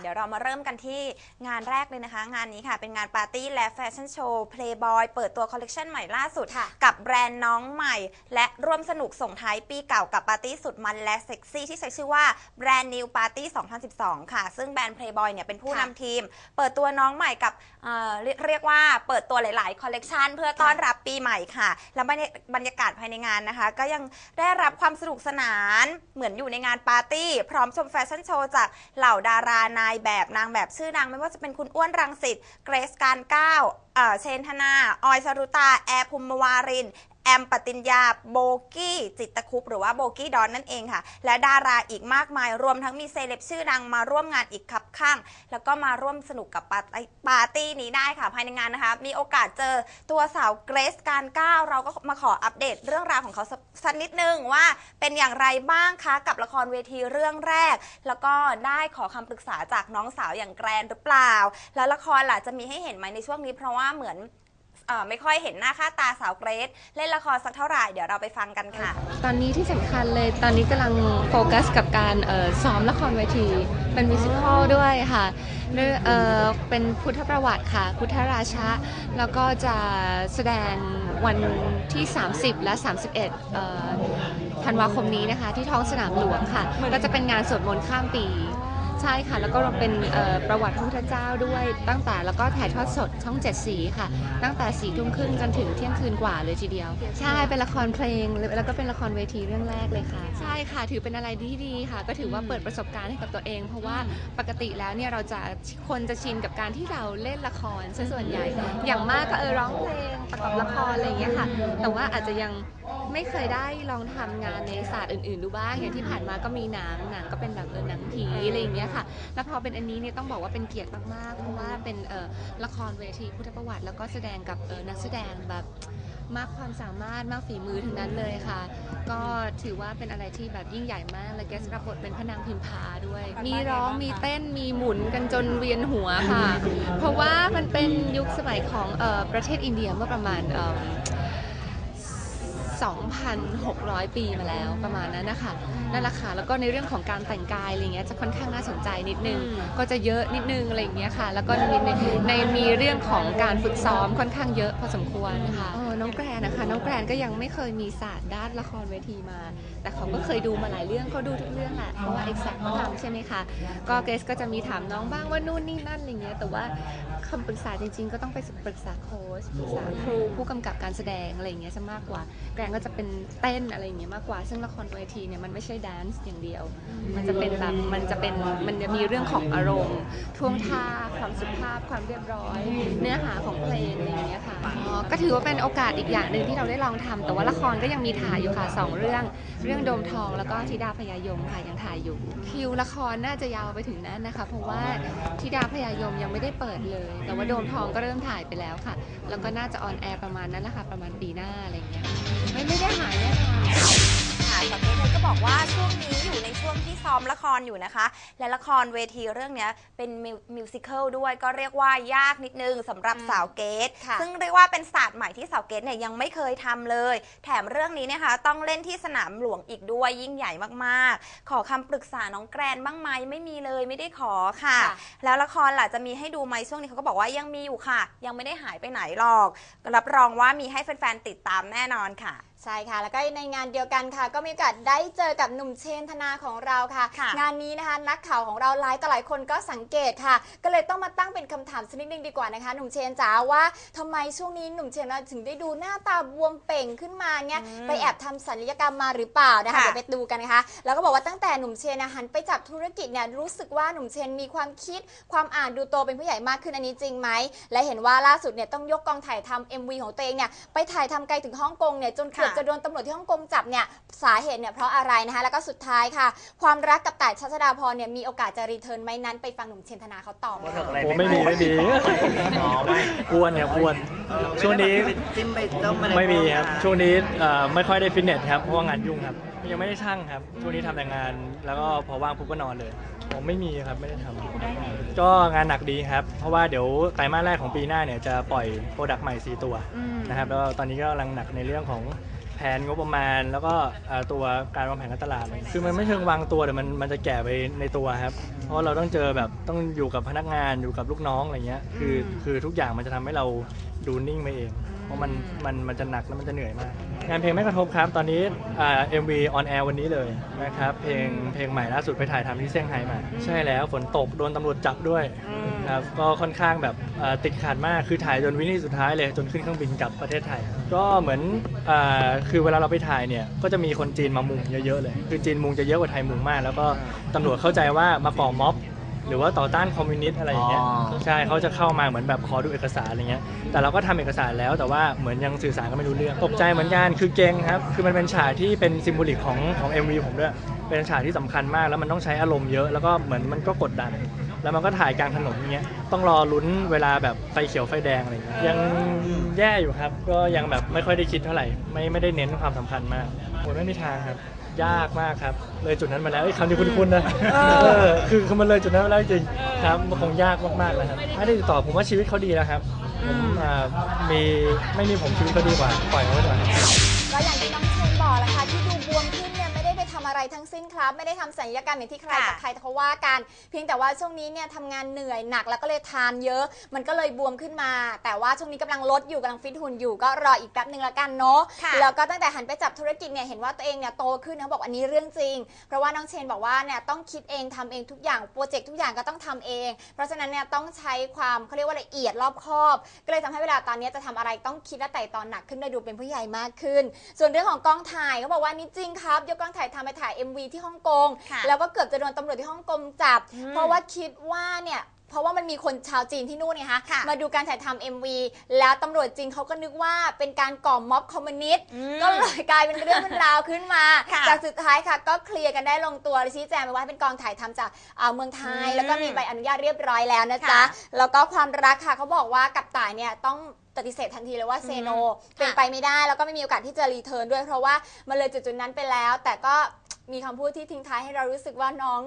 เดี๋ยวเรามาเริ่มกันที่งานแรกเลยนะคะ งานนี้ค่ะเป็นงานปาร์ตี้และแฟชั่นโชว์ Playboy เปิดตัวคอลเลกชันใหม่ล่าสุด กับแบรนด์น้องใหม่ และร่วมสนุกส่งท้ายปีเก่ากับปาร์ตี้สุดมันและเซ็กซี่ที่ใช้ชื่อว่าแบรนด์ New Party 2012 ค่ะ ซึ่งแบรนด์ Playboy เนี่ยเป็นผู้นำทีม เปิดตัวน้องใหม่กับเอ่อเรียเรียกว่าเปิดตัวหลาย ๆ คอลเลกชันเพื่อต้อนรับปีใหม่ค่ะ แล้วบรรยบรรยากาศภายในงานนะคะ ก็ยังได้รับความสนุกสนานเหมือนอยู่ในงานปาร์ตี้พร้อมชมแฟชั่นโชว์จากเหล่าดารานายแบบนางแบบชื่อดังไม่ว่าจะเป็นคุณอ้วนรังสิตเกรซการก้าวเชนธนา ออยสรุตา แอร์ภูมิวาริน แอมปติญญาโบกี้จิตตคุปหรือว่าโบกี้ดอนนั่นเองค่ะ และดาราอีกมากมายรวมทั้งมีเซเลบชื่อดังมาร่วมงานอีกคับข้าง แล้วก็มาร่วมสนุกกับปาร์ตี้ปาร์ตี้นี้ได้ค่ะภายในงานนะคะ มีโอกาสเจอตัวสาวเกรซการก้าวเราก็มาขออัปเดตเรื่องราวของเขาสักนิดนึงว่าเป็นอย่างไรบ้างคะกับละครเวทีเรื่องแรก แล้วก็ได้ขอคำปรึกษาจากน้องสาวอย่างแกรนหรือเปล่า แล้วละครล่ะจะมีให้เห็นไหมในช่วงนี้เพราะว่าเหมือน เอ่อไม่ค่อยเห็นหน้าค่าตาสาวเกรซเล่นละครสักเท่าไหร่ เดี๋ยวเราไปฟังกันค่ะ ตอนนี้ที่สำคัญเลยตอนนี้กำลังโฟกัสกับการเอ่อซ้อมละครเวทีเป็นมิวสิควลด้วยค่ะเรื่อเอ่อเป็นพุทธประวัติค่ะ พุทธราชะ แล้วก็จะแสดงวันที่ 30 และ 31เอ่อธันวาคมนี้นะคะ ที่ท้องสนามหลวงค่ะ ก็จะเป็นงานสวดมนต์ข้ามปี ใช่ค่ะ แล้วก็เป็นประวัติพระพุทธเจ้าด้วย ตั้งแต่แล้วก็ถ่ายทอดสดช่องเจ็ดสีค่ะ ตั้งแต่สี่ทุ่มครึ่งจนถึงเที่ยงคืนกว่าเลยทีเดียว ใช่เป็นละครเพลงแล้วก็เป็นละครเวทีเรื่องแรกเลยค่ะ ใช่ค่ะ ถือเป็นอะไรที่ดีค่ะ ก็ถือว่าเปิดประสบการณ์ให้กับตัวเอง เพราะว่าปกติแล้วเนี่ยเราจะคนจะชินกับการที่เราเล่นละครซะส่วนใหญ่ อย่างมากก็เออร้องเพลงประกอบละครอะไรอย่างเงี้ยค่ะ แต่ว่าอาจจะยังไม่เคยได้ลองทำงานในศาสตร์อื่น ๆ ดูบ้างอย่างที่ผ่านมาก็มีหนังหนังก็เป็นแบบเออหนังผีอะไรอย่างเงี้ยค่ะ แล้วพอเป็นอันนี้เนี่ยต้องบอกว่าเป็นเกียรติมากๆ เพราะว่าเป็นเอ่อละครเวทีพุทธประวัติ แล้วก็แสดงกับเออนักแสดงแบบมากความสามารถมากฝีมือทั้งนั้นเลยค่ะ ก็ถือว่าเป็นอะไรที่แบบยิ่งใหญ่มากและแกสรับบทเป็นพระนางพิมพาด้วย มีร้องมีเต้นมีหมุนกันจนเวียนหัวค่ะ เพราะว่ามันเป็นยุคสมัยของเออประเทศอินเดียเมื่อประมาณเอิ่ม 2,600 ปีมาแล้วประมาณนั้นนะคะนั่นแหละค่ะแล้วก็ในเรื่องของการแต่งกายอะไรเงี้ยจะค่อนข้างน่าสนใจนิดนึง ก็จะเยอะนิดนึงอะไรอย่างเงี้ยค่ะ แล้วก็มีในในมีเรื่องของการฝึกซ้อมค่อนข้างเยอะพอสมควรค่ะเออ น้องแกรนนะคะ น้องแกรนก็ยังไม่เคยมีศาสตร์ด้านละครเวทีมา แต่เขาก็เคยดูมาหลายเรื่องเขาดูทุกเรื่องแหละเพราะว่า exact เขาทำใช่ไหมคะก็เกรซก็จะมีถามน้องบ้างว่านู่นนี่นั่นอะไรเงี้ยแต่ว่าคำปรึกษาจริง ๆ ก็ต้องไปปรึกษาโค้ชปรึกษาครูผู้กำกับการแสดงอะไรเงี้ยจะมากกว่า แกรนก็จะเป็นเต้นอะไรเงี้ยมากกว่า ซึ่งละครเวทีเนี่ยมันไม่ใช่แดนซ์อย่างเดียว มันจะเป็นแบบมันจะเป็นมันจะมีเรื่องของอารมณ์ท่วงท่าความสุภาพความเรียบร้อย เนื้อหาของเพลงอะไรเงี้ยค่ะอ๋อก็ถือว่าเป็นโอกาสอีกอย่างหนึ่งที่เราได้ลองทำแต่ว่าละครก็ยังมีถ่ายอยู่ค่ะสองเรื่อง เรื่องโดมทองแล้วก็ธิดาพยายมค่ะยังถ่ายอยู่ คิวละครน่าจะยาวไปถึงนั้นนะคะ เพราะว่าธิดาพยายมยังไม่ได้เปิดเลย แต่ว่าโดมทองก็เริ่มถ่ายไปแล้วค่ะ แล้วก็น่าจะออนแอร์ประมาณนั้นแหละค่ะประมาณปีหน้าอะไรอย่างเงี้ยไม่ไม่ได้หายแน่นอน ช่วงที่ซ้อมละครอยู่นะคะ และละครเวทีเรื่องเนี้ยเป็นมิวมิวสิควลด้วยก็เรียกว่ายากนิดนึงสำหรับอืมสาวเกต ค่ะซึ่งเรียกว่าเป็นศาสตร์ใหม่ที่สาวเกตเนี่ยยังไม่เคยทำเลย แถมเรื่องนี้นะคะต้องเล่นที่สนามหลวงอีกด้วยยิ่งใหญ่มากๆ ขอคำปรึกษาน้องแกรนบ้างไหมไม่มีเลยไม่ได้ขอค่ะ ค่ะ แล้วละครล่ะจะมีให้ดูไหมช่วงนี้เขาก็บอกว่ายังมีอยู่ค่ะ ยังไม่ได้หายไปไหนหรอกรับรองว่ามีให้แฟนๆติดตามแน่นอนค่ะ ใช่ค่ะ แล้วก็ในงานเดียวกันค่ะ ก็มีโอกาสได้เจอกับหนุ่มเชนธนาของเราค่ะค่ะ งานนี้นะคะ นักข่าวของเราหลายต่อหลายคนก็สังเกตค่ะ ก็เลยต้องมาตั้งเป็นคำถามสักนิดนึงดีกว่านะคะ หนุ่มเชนจ๋าว่าทำไมช่วงนี้หนุ่มเชนเราถึงได้ดูหน้าตาบวมเป่งขึ้นมาเนี่ยอืมไปแอบทำศัลยกรรมมาหรือเปล่านะคะค่ะเดี๋ยวไปดูกันนะคะ แล้วก็บอกว่าตั้งแต่หนุ่มเชนนะหันไปจับธุรกิจเนี่ยรู้สึกว่าหนุ่มเชนมีความคิดความอ่านดูโตเป็นผู้ใหญ่มากขึ้นอันนี้จริงไหมและเห็นว่าล่าสุดเนี่ยต้องยกกองถ่ายทำ MV ของตัวเองเนี่ยไปถ่ายทำไกลถึงฮ่องกงเนี่ยจนเกือบค่ะจะโดนตำรวจที่ฮ่องกงจับเนี่ยสาเหตุเนี่ยเพราะอะไรนะคะแล้วก็สุดท้ายค่ะ ความรักกับต่ายชัชดาพรเนี่ยมีโอกาสจะรีเทิร์นไหมนั้นไปฟังหนุ่มเชนธนาเขาตอบโบนะท็อกคะอะไรโอ้ไม่มีไม่มีอ๋อไม่อ้วนครับอ้วน ช่วงนี้จิ้มไปต้มอะไรไม่มีครับ ช่วงนี้เอ่อไม่ค่อยได้ฟิตเนสครับ เพราะว่างานยุ่งครับ ยังไม่ได้ช่างครับ ช่วงนี้ทำแต่งาน แล้วก็พอว่างปุ๊บก็นอนเลย ผมไม่มีครับไม่ได้ทำก็งานหนักดีครับ เพราะว่าเดี๋ยวไตรมาสแรกของปีหน้าเนี่ยจะปล่อยโปรดักต์ใหม่ 4 ตัวนะครับ แล้วตอนนี้ก็กำลังหนักในเรื่องของ แผนงบประมาณ แล้วก็เอ่อตัวการวางแผนการตลาดอะไรคือมันไม่เชิงวางตัวแต่มันมันจะแก่ไปในตัวครับ เพราะเราต้องเจอแบบต้องอยู่กับพนักงานอยู่กับลูกน้องอะไรเงี้ยคือคือทุกอย่างมันจะทำให้เราดูนิ่งไปเอง เพราะมันมันมันจะหนักแล้วมันจะเหนื่อยมาก งานเพลงไม่กระทบครับ ตอนนี้อ่า MV on air วันนี้เลยนะครับเพลงเพลงใหม่ล่าสุดไปถ่ายทำที่เซี่ยงไฮ้มา ใช่แล้วฝนตกโดนตำรวจจับด้วย ครับก็ค่อนข้างแบบอ่าติดขัดมากคือถ่ายจนวินาทีสุดท้ายเลยจนขึ้นเครื่องบินกลับประเทศไทยก็เหมือนอ่าคือเวลาเราไปถ่ายเนี่ยก็จะมีคนจีนมามุงเยอะๆเลย คือจีนมุงจะเยอะกว่าไทยมุงมาก แล้วก็ตำรวจเข้าใจว่ามาก่อม็อบ หรือว่าต่อต้านคอมมิวนิสต์อะไรอย่างเงี้ยอ๋อ ใช่เขาจะเข้ามาเหมือนแบบขอดูเอกสารอะไรเงี้ยแต่เราก็ทำเอกสารแล้วแต่ว่าเหมือนยังสื่อสารก็ไม่รู้เรื่องตกใจเหมือนกันคือเก่งครับคือมันเป็นฉากที่เป็นซิมโบลิกของของ MV ผมด้วยเป็นฉากที่สำคัญมากแล้วมันต้องใช้อารมณ์เยอะแล้วก็เหมือนมันก็กดดัน แล้วมันก็ถ่ายกลางถนนอย่างเงี้ยต้องรอลุ้นเวลาแบบไฟเขียวไฟแดงอะไรเงี้ยยังแย่อยู่ครับ ก็ยังแบบไม่ค่อยได้คิดเท่าไหร่ ไม่ไม่ได้เน้นความสำคัญมากโอ้ยไม่มีทางครับ ยากมากครับ เลยจุดนั้นมาแล้วไอ้ยคำที่คุ้นๆนะเออคือคือมันเลยจุดนั้นมาแล้วจริงๆครับมันคงยากมากๆนะครับไม่ได้ติดต่อผมว่าชีวิตเขาดีแล้วครับผมอ่ามีไม่มีผมชีวิตเขาดีกว่าปล่อยเขาไว้ก่อน ก็อย่างที่น้อง ทำอะไรทั้งสิ้นครับ ไม่ได้ทำศัลยกรรมอย่างที่ใครค่ะกับใครเขาว่ากัน เพียงแต่ว่าช่วงนี้เนี่ยทำงานเหนื่อยหนักแล้วก็เลยทานเยอะ มันก็เลยบวมขึ้นมา แต่ว่าช่วงนี้กำลังลดอยู่กำลังฟิตหุ่นอยู่ก็รออีกแป๊บหนึ่งละกันเนาะค่ะแล้วก็ตั้งแต่หันไปจับธุรกิจเนี่ยเห็นว่าตัวเองเนี่ยโตขึ้นนะบอกอันนี้เรื่องจริง เพราะว่าน้องเชนบอกว่าเนี่ยต้องคิดเองทำเองทุกอย่างโปรเจกต์ทุกอย่างก็ต้องทำเอง เพราะฉะนั้นเนี่ยต้องใช้ความเขาเรียกว่าละเอียดรอบคอบ ก็เลยทำให้เวลาตอนนี้จะทำอะไรต้องคิดและไต่ตอนหนักขึ้นได้ดูเป็นผู้ใหญ่มากขึ้น ส่วนเรื่องของกล้องถ่ายเขาบอกว่านี่จริงครับ ยกกล้องถ่ายทำไปถ่าย MV ที่ฮ่องกง ค่ะแล้วก็เกือบจะโดนตำรวจที่ฮ่องกงจับ อืมเพราะว่าคิดว่าเนี่ย เพราะว่ามันมีคนชาวจีนที่นู่นไงคะ ค่ะ มาดูการถ่ายทำ MV แล้วตำรวจจีนเขาก็นึกว่าเป็นการก่อม็อบคอมมิวนิสต์อืมก็ เลยกลายเป็นเรื่องเป็นราวขึ้นมา ค่ะแต่สุดท้ายค่ะ ก็เคลียร์กันได้ลงตัวชี้แจงไปว่าเป็นกองถ่ายทำจากอ่าเมืองไทย อืมแล้วก็มีใบอนุญาตเรียบร้อยแล้วนะจ๊ะ ค่ะแล้วก็ความรักค่ะเขาบอกว่ากับต่ายเนี่ยต้องปฏิเสธทันทีเลยว่าเซโน เป็นไปไม่ได้ แล้วก็ไม่มีโอกาสที่จะรีเทิร์นด้วยเพราะว่ามันเลยจุดจุดๆนั้นไปแล้ว แต่ก็ มีคำพูดที่ทิ้งท้ายให้เรารู้สึกว่าน้อง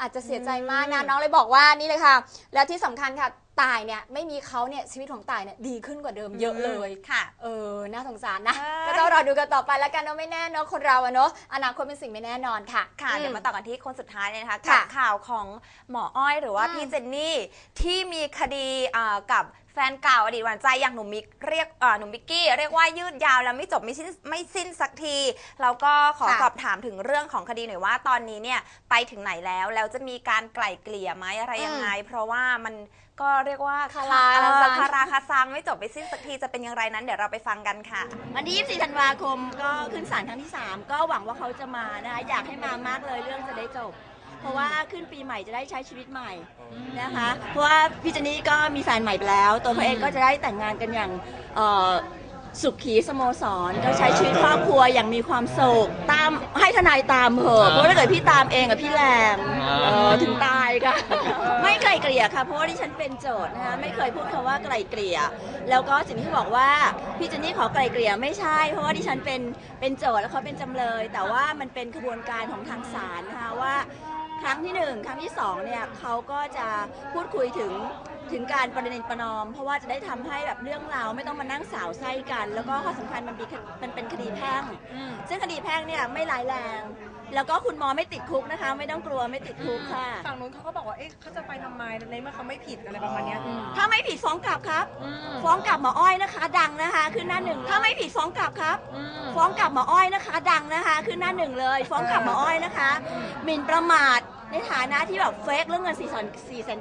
อาจจะเสียใจมากนะอืมน้องเลยบอกว่านี่เลยค่ะ แล้วที่สำคัญค่ะ ตายเนี่ยไม่มีเขาเนี่ยชีวิตของตายเนี่ยดีขึ้นกว่าเดิมเยอะเลยค่ะ เออ น่าสงสารนะเอ้ยก็ต้องรอดูกันต่อไปแล้วกันเนาะไม่แน่เนาะคนเราอะเนาะอนาคตเป็นสิ่งไม่แน่นอนค่ะ ค่ะอืเดี๋ยวมาต่อกันที่คนสุดท้ายเลยนะคะค่ะกับข่าวของหมออ้อยหรือว่าอืมพี่เจนนี่ที่มีคดีอ่ากับแฟนเก่าอดีตหวานใจอย่างหนุ่มมิกเรียกอ่าหนุ่มมิกกี้เรียกว่ายืดยาวแล้วไม่จบไม่สิ้นไม่สิ้นสักทีแล้วก็ขอค่ะสอบถามถึงเรื่องของคดีหน่อยว่าตอนนี้เนี่ยไปถึงไหนแล้วแล้วจะมีการไกล่เกลี่ยไหมอะไรยังไง เพราะว่ามัน ก็เรียกว่าคาราเออคาซัง คาราคาซังไม่จบไม่สิ้นสักทีจะเป็นอย่างไรนั้นเดี๋ยวเราไปฟังกันค่ะ วันที่24ธันวาคมก็ขึ้นศาลครั้งที่ 3 ก็หวังว่าเขาจะมานะคะอยากให้มามากเลยเรื่องจะได้จบ เพราะว่าขึ้นปีใหม่จะได้ใช้ชีวิตใหม่นะคะ เพราะว่าพี่เจนนี่ก็มีแฟนใหม่ไปแล้ว ตัวเขาเองก็จะได้แต่งงานกันอย่างเอ่อ สุขีสโมสรก็ใช้ชีวิตครอบครัวอย่างมีความสุขตามให้ทนายตามเหอะเพราะว่าถ้าเกิดพี่ตามเองกับพี่แรงเออถึงตายค่ะ ไม่ไกลเกลี่ยค่ะ เพราะว่าดิฉันเป็นโจทย์นะคะไม่เคยพูดคำว่าไกลเกลี่ย แล้วก็สิ่งที่บอกว่าพี่เจนนี่ขอไกลเกลี่ยไม่ใช่ เพราะว่าดิฉันเป็นเป็นโจทย์แล้วเขาเป็นจำเลย แต่ว่ามันเป็นขบวนการของทางศาลนะคะว่า ครั้งที่หนึ่งครั้งที่สองเนี่ยเขาก็จะพูดคุยถึง ถึงการประเด็นประนอม เพราะว่าจะได้ทำให้แบบเรื่องราวไม่ต้องมานั่งสาวไส้กัน แล้วก็ข้อสำคัญมันมีคมันเป็นคดีแพ่งซึ่งคดีแพ่งเนี่ยไม่ร้ายแรง แล้วก็คุณหมอไม่ติดคุกนะคะ ไม่ต้องกลัวไม่ติดคุกค่ะ ฝั่งนู้นเขาก็บอกว่า เอ๊ะเขาจะไปทำไมในเมื่อเขาไม่ผิดอะไรประมาณเนี้ยถ้าไม่ผิดฟ้องกลับครับฟ้องกลับหมออ้อยนะคะ ดังนะคะขึ้นหน้าหนึ่งถ้าไม่ผิดฟ้องกลับครับฟ้องกลับหมออ้อยนะคะ ดังนะคะขึ้นหน้าหนึ่งเลย ฟ้องกลับหมออ้อยนะคะหมิ่นประมาท ในฐานะที่แบบเฟกเรื่องเงิน4 4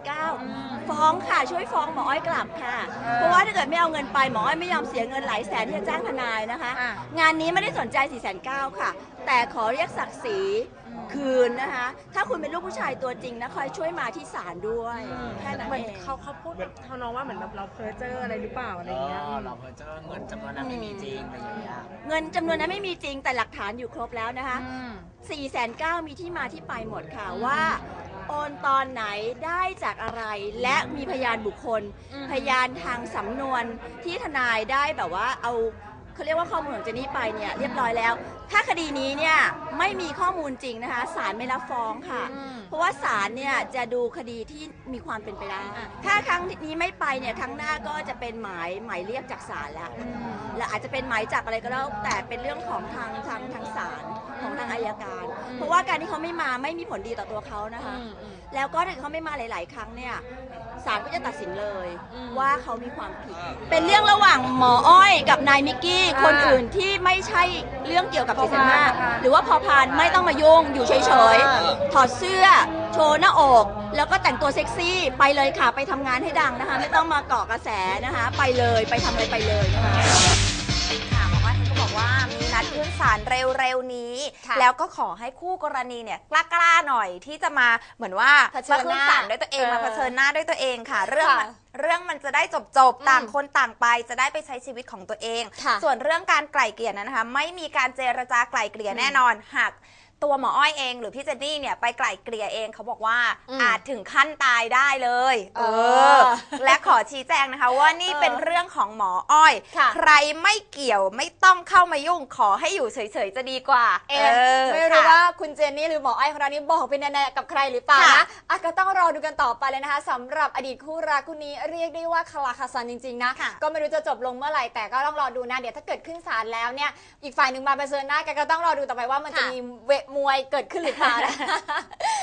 9 0ฟ้องค่ะช่วยฟ้องหมออ้อยกลับค่ะ เพราะว่าถ้าเกิดไม่เอาเงินไปหมออ้อยไม่ยอมเสียเงินหลายแสนที่จะจ้างทนายนะคะอะงานนี้ไม่ได้สนใจ4 9 0 0ค่ะ แต่ขอเรียกศักดิ์ศรีคืนนะคะ ถ้าคุณเป็นลูกผู้ชายตัวจริงนะคอยช่วยมาที่ศาลด้วยแค่นั้นเหมือนเอง เขาเขาพูดทำนองว่าเหมือนแบบเราเพ้อเจ้ออะไรหรือเปล่าอะไรเออย่างเงี้ยอเราเพอเจอเงินจำนวนนั้นไม่มีจริงอะไรอย่างเงี้ย เงินจำนวนนั้นไม่มีจริงแต่หลักฐานอยู่ครบแล้วนะคะ4ี่แสนเก้ามีที่มาที่ไปหมดค่ะว่า โอนตอนไหนได้จากอะไรและมีพยานบุคคลพยานทางสำนวนที่ทนายได้แบบว่าเอา เขาเรียกว่าข้อมูลของเจนนี่ไปเนี่ยเรียบร้อยแล้ว ถ้าคดีนี้เนี่ยไม่มีข้อมูลจริงนะคะศาลไม่รับฟ้องค่ะเพราะว่าศาลเนี่ยจะดูคดีที่มีความเป็นไปได้ ถ้าครั้งนี้ไม่ไปเนี่ยครั้งหน้าก็จะเป็นหมายหมายเรียกจากศาลแล้ว และอาจจะเป็นหมายจับอะไรก็แล้วแต่เป็นเรื่องของทางทางทางศาลของทางอายการ เพราะว่าการที่เขาไม่มาไม่มีผลดีต่อตัวเขานะคะแล้วก็ถ้าเขาไม่มาหลาย ๆ ครั้งเนี่ย ศาลก็จะตัดสินเลยว่าเขามีความผิด เป็นเรื่องระหว่างหมออ้อยกับนายมิกกี้ คนอื่นที่ไม่ใช่เรื่องเกี่ยวกับพอศิษพานมาพอพานหรือว่าพอพานไม่ต้องมายุ่งอยู่เฉยๆ ถอดเสื้อ โชว์หน้าอก แล้วก็แต่งตัวเซ็กซี่ไปเลยค่ะไปทำงานให้ดังนะคะ ไม่ต้องมาเกาะกระแสนะคะ ไปเลยไปทำอะไรไปเลยนะคะค่ะ มีนัดขึ้นศาลเร็วๆนี้ค่ะแล้วก็ขอให้คู่กรณีเนี่ยกล้าๆหน่อยที่จะมาเหมือนว่าเผชิมาญหขึ้นน้าศาลด้วยตัวเองเออมาเผชิญหน้าด้วยตัวเองค่ะ เรื่องค่ะมันเรื่องมันจะได้จบๆต่างคนต่างไป จะได้ไปใช้ชีวิตของตัวเอง ค่ะ ส่วนเรื่องการไกล่เกลี่ยนั้นนะคะ ไม่มีการเจรจาไกล่เกลี่ยแน่นอนหาก ตัวหมออ้อยเอง หรือพี่เจนนี่เนี่ยไปไกล่เกลี่ยเองเขาบอกว่าอืมอาจถึงขั้นตายได้เลย เอเอออและขอชี้แจงนะคะว่านี่เออเป็นเรื่องของหมออ้อย ค่ะ ใครไม่เกี่ยวไม่ต้องเข้ามายุ่งขอให้อยู่เฉยๆจะดีกว่าเอ๊ะออไม่รู้ค่ะ ว่าคุณเจนนี่หรือหมอไอ้ของเรานี้บอกเป็นแน่ๆกับใครหรือเปล่าค่ะนะอะก็ต้องรอดูกันต่อไปเลยนะคะสำหรับอดีตคู่รักคู่นี้เรียกได้ว่าคาราคาซันจริงๆนะค่ะ ก็ไม่รู้จะจบลงเมื่อไหร่แต่ก็ต้องรอดูนะเดี๋ยวถ้าเกิดขึ้นศาลแล้วเนี่ยอีกฝ่ายหนึ่งมาเผชิญหน้ากันก็ต้องรอดูต่อไปว่ามันจะค่ะมีเวทมวยเกิดขึ้นหรือเปล่านะ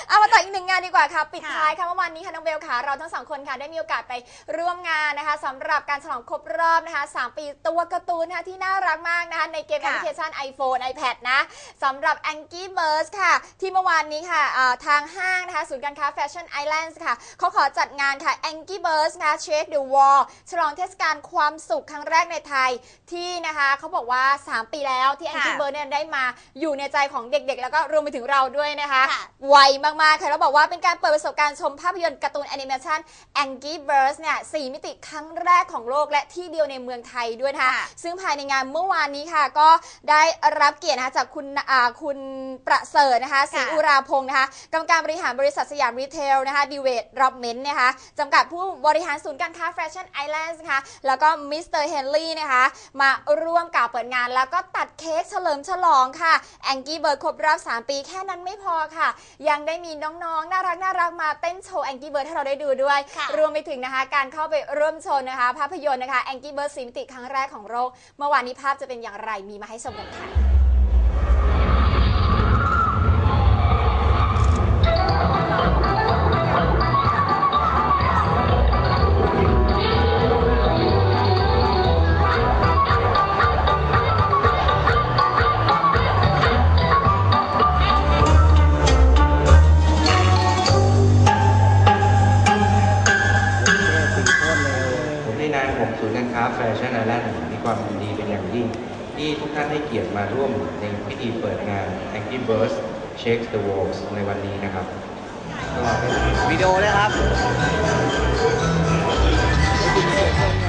เอามาต่ออีกหนึ่งงานดีกว่าค่ะ ปิดค่ะท้ายค่ะเมื่อวานนี้ค่ะน้องเบลค่ะ เราทั้งสองคนค่ะได้มีโอกาสไปร่วมงานนะคะสำหรับการฉลองครบรอบนะคะสามปีตัวการ์ตูนนะคะที่น่ารักมากนะคะในเกมแอปพลิเคชัน iPhone iPad นะสำหรับ Angry Birds ค่ะ ที่เมื่อวานนี้ค่ะอ่าทางห้างนะคะศูนย์การค้า Fashion Islands ค่ะเขาขอจัดงานค่ะ Angry Birds นะคะ Shake the Wall ฉลองเทศกาลความสุขครั้งแรกในไทยที่นะคะเขาบอกว่า 3 ปีแล้วที่ Angry ค่ะ Birds เนี่ยได้มาอยู่ในใจของเด็กๆแล้วก็รวมไปถึงเราด้วยนะคะค่ะไวมาก ๆ ค่ะแล้วบอกว่าเป็นการเปิดประสบการณ์ชมภาพยนตร์การ์ตูนแอนิเมชัน Angry Birds เนี่ยสี่มิติครั้งแรกของโลกและที่เดียวในเมืองไทยด้วยนะคะค่ะซึ่งภายในงานเมื่อวานนี้ค่ะ ก็ได้รับเกียรตินะคะจากคุณอ่าคุณประเสริฐนะคะศรีค่ะอุราพงศ์นะคะกรรมการบริหารบริษัทสยามรีเทลนะคะดีเวทรับเมนต์นะคะจำกัดผู้บริหารศูนย์การค้าแฟชั่นไอแลนด์นะคะแล้วก็มิสเตอร์เฮนรี่นะคะมาร่วมกล่าวเปิดงาน แล้วก็ตัดเค้กเฉลิมฉลองค่ะแองกี้เบิร์ดครบรอบ3 ปีแค่นั้นไม่พอค่ะ ยังได้มีน้องๆ น่ารักน่ารักมาเต้นโชว์แองกี้เบิร์ดให้เราได้ดูด้วยค่ะรวมไปถึงนะคะการเข้าไปร่วมชมนะคะ ภาพยนตร์นะคะแองกี้เบิร์ดสีมิติครั้งแรกของโลกเมื่อวานนี้ภาพจะเป็นอย่างไรมีมาให้ชมกันค่ะ ที่ทุกท่านให้เกียรติมาร่วมในพิธีเปิดงาน Angry Birds Shakes the Walls ในวันนี้นะครับวิดีโอเลยครับ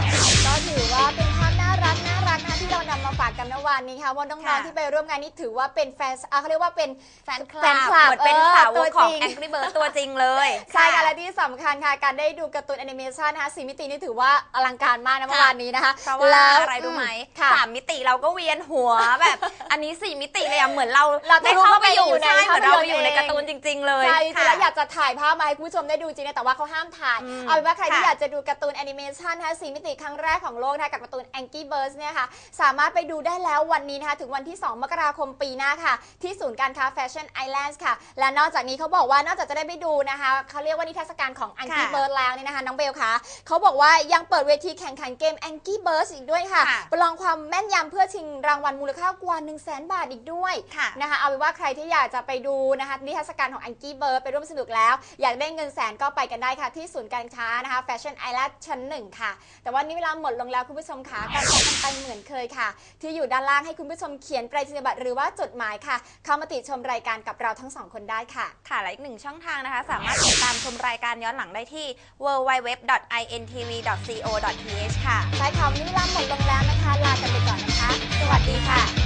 วันนี้ค่ะว่าน้องค่ะๆที่ไปร่วมงานนี้ถือว่าเป็นแฟนอะเขาเรียกว่าเป็นแฟนคแฟลันบคลับเหมือนเป็นเออสาวกของตัวจริง Angry Bird ตัวจริงเลยใช่ค่ะค่ะและที่สำคัญค่ะ การได้ดูการ์ตูนแอนิเมชันนะคะสีมิตินี่ถือว่าอลังการมากนะเมื่อวานนี้นะคะเพราะว่าแล้วอะไรรู้ไหมค่ะสามมิติเราก็เวียนหัวแบบ อันนี้สี่มิติเลยอะเหมือนเราเราได้ทะลุเข้าไปอยู่เข้าไปอยู่ในใช่เหมือนเราไปอยู่ในภาพยนตร์การ์ตูนจริง ๆ เลยใช่จริงๆค่ะแล้วอยากจะถ่ายภาพมาให้คุณผู้ชมได้ดูจริงนะแต่ว่าเขาห้ามถ่ายอืมเอาเป็นว่าใครที่ค่ะอยากจะดูการ์ตูนแอนิเมชันนะคะสีมิติครั้งแรกของโลกนะคะกับการ์ตูน Angry Birds เนี่ยค่ะสามารถไปดูได้แล้ววันนี้นะคะถึงวันที่ 2 มกราคมปีหน้าค่ะ ที่ศูนย์การค้า Fashion Islands ค่ะ และนอกจากนี้เขาบอกว่านอกจากจะได้ไปดูนะคะเขาเรียกว่านิทรรศการของ Angry ค่ะ Birds แล้วเนี่ยนะคะน้องเบลคะเขาบอกว่ายังเปิดเวทีแข่งขันเกม Angry Birds อีกด้วยค่ะค่ะประลองความแม่นยำเพื่อชิงรางวัลมูลค่ากว่า 1 0 0 0 0แบาทอีกด้วยค่ะนะคะเอาเป็นว่าใครที่อยากจะไปดูนะคะนิทรรศการของ Angry Bird ไปร่วมสนุกแล้ว อยากได้เงินแสนก็ไปกันได้ค่ะ ที่ศูนย์การค้านะคะ Fashion Island ชั้นหนึ่งค่ะ แต่ว่านี่เวลาหมดลงแล้วคุณผู้ชมค่ะการจากกันไปเหมือนเคยค่ะ ที่อยู่ด้านล่างให้คุณผู้ชมเขียนไปรษณียบัตรหรือว่าจดหมายค่ะ เข้ามาติชมรายการกับเราทั้งสองคนได้ค่ะ ค่ะและอีกหนึ่งช่องทางนะคะ สามารถติดตามชมรายการย้อนหลังได้ที่ www.intv.co.th ค่ะ ใช่ค่ะวันนี้เวลาหมดลงแล้วนะคะ ลากันไปก่อนนะคะ สวัสดีค่ะ